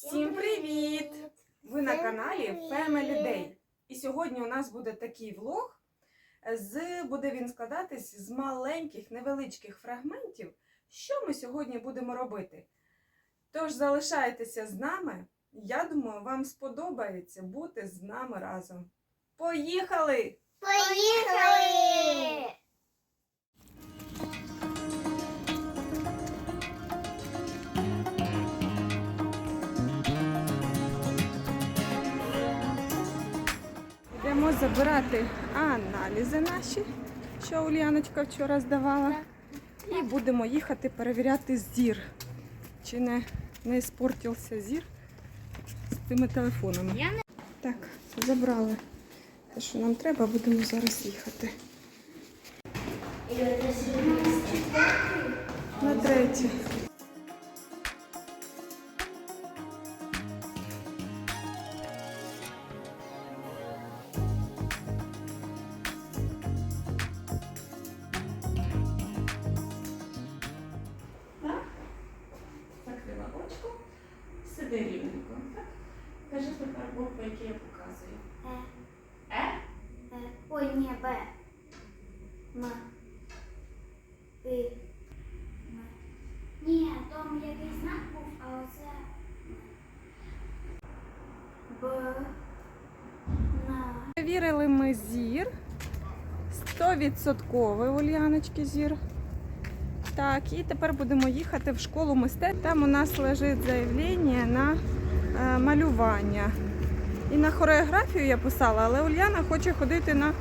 Всім привіт! Ви на каналі Family Day. І сьогодні у нас буде такий влог. З, буде він складатись з маленьких невеличких фрагментів, що ми сьогодні будемо робити. Тож залишайтеся з нами. Я думаю, вам сподобається бути з нами разом. Поїхали! Поїхали! Йдемо забирати аналізи наші, що Ульяночка вчора здавала. І будемо їхати перевіряти зір. Чи не, не іспортився зір з тими телефонами. Так, забрали те, що нам треба, будемо зараз їхати. На третє. Кажи тепер букви, які я показую. Е, Е? е, ой, ні, Б. М. І. М. Ні, там якийсь знак був, а оце. Б. На. Перевірили ми зір. 100% Ульяночки зір. Так, і тепер будемо їхати в школу мистецтв. Там у нас лежить заявлення на е, малювання. І на хореографію я писала, але Ульяна хоче ходити на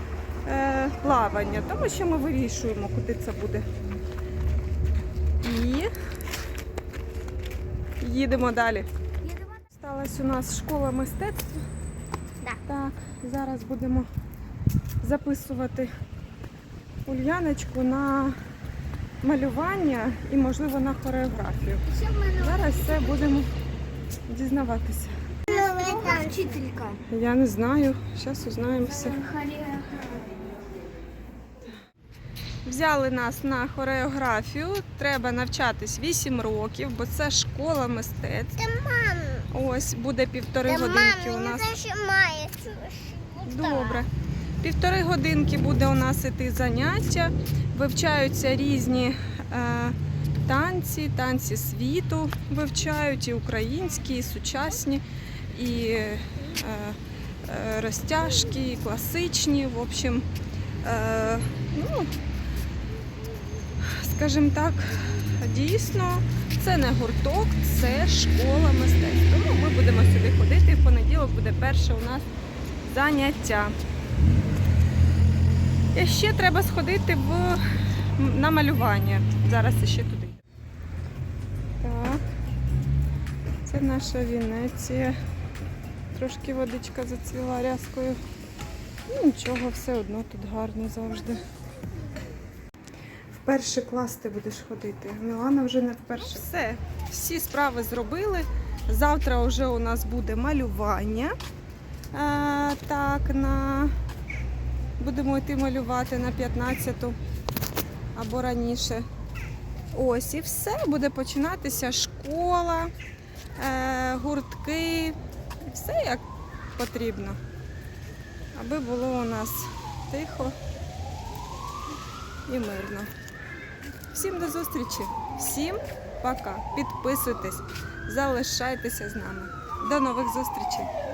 е, плавання, тому що ми вирішуємо, куди це буде. І їдемо далі. Сталася у нас школа мистецтв. Да. Так, зараз будемо записувати Ульяночку на малювання і, можливо, на хореографію. Зараз все будемо дізнаватися. вчителька. Я не знаю, зараз узнаємося. Взяли нас на хореографію. Треба навчатись 8 років, бо це школа мистецтв. Мам, Ось буде півтори годинки у нас. зажимає. Добре. Півтори годинки буде у нас іти заняття. Вивчаються різні е, танці, танці світу вивчають і українські, і сучасні, і е, е, розтяжки, і класичні. В общем, е, ну, скажімо так, дійсно, це не гурток, це школа мистецтв. Тому ми будемо сюди ходити. В понеділок буде перше у нас заняття. І ще треба сходити в, на малювання. Зараз ще туди. Так. Це наша Венеція. Трошки водичка зацвіла рязкою. Ну, нічого, все одно тут гарно завжди. В перший клас ти будеш ходити. Мілана вже не вперше. Все, всі справи зробили. Завтра вже у нас буде малювання. А, так, на будемо йти малювати на 15-ту або раніше. Ось і все, буде починатися школа, е, гуртки, все як потрібно. Аби було у нас тихо і мирно. Всім до зустрічі, всім пока. Підписуйтесь, залишайтеся з нами. До нових зустрічей!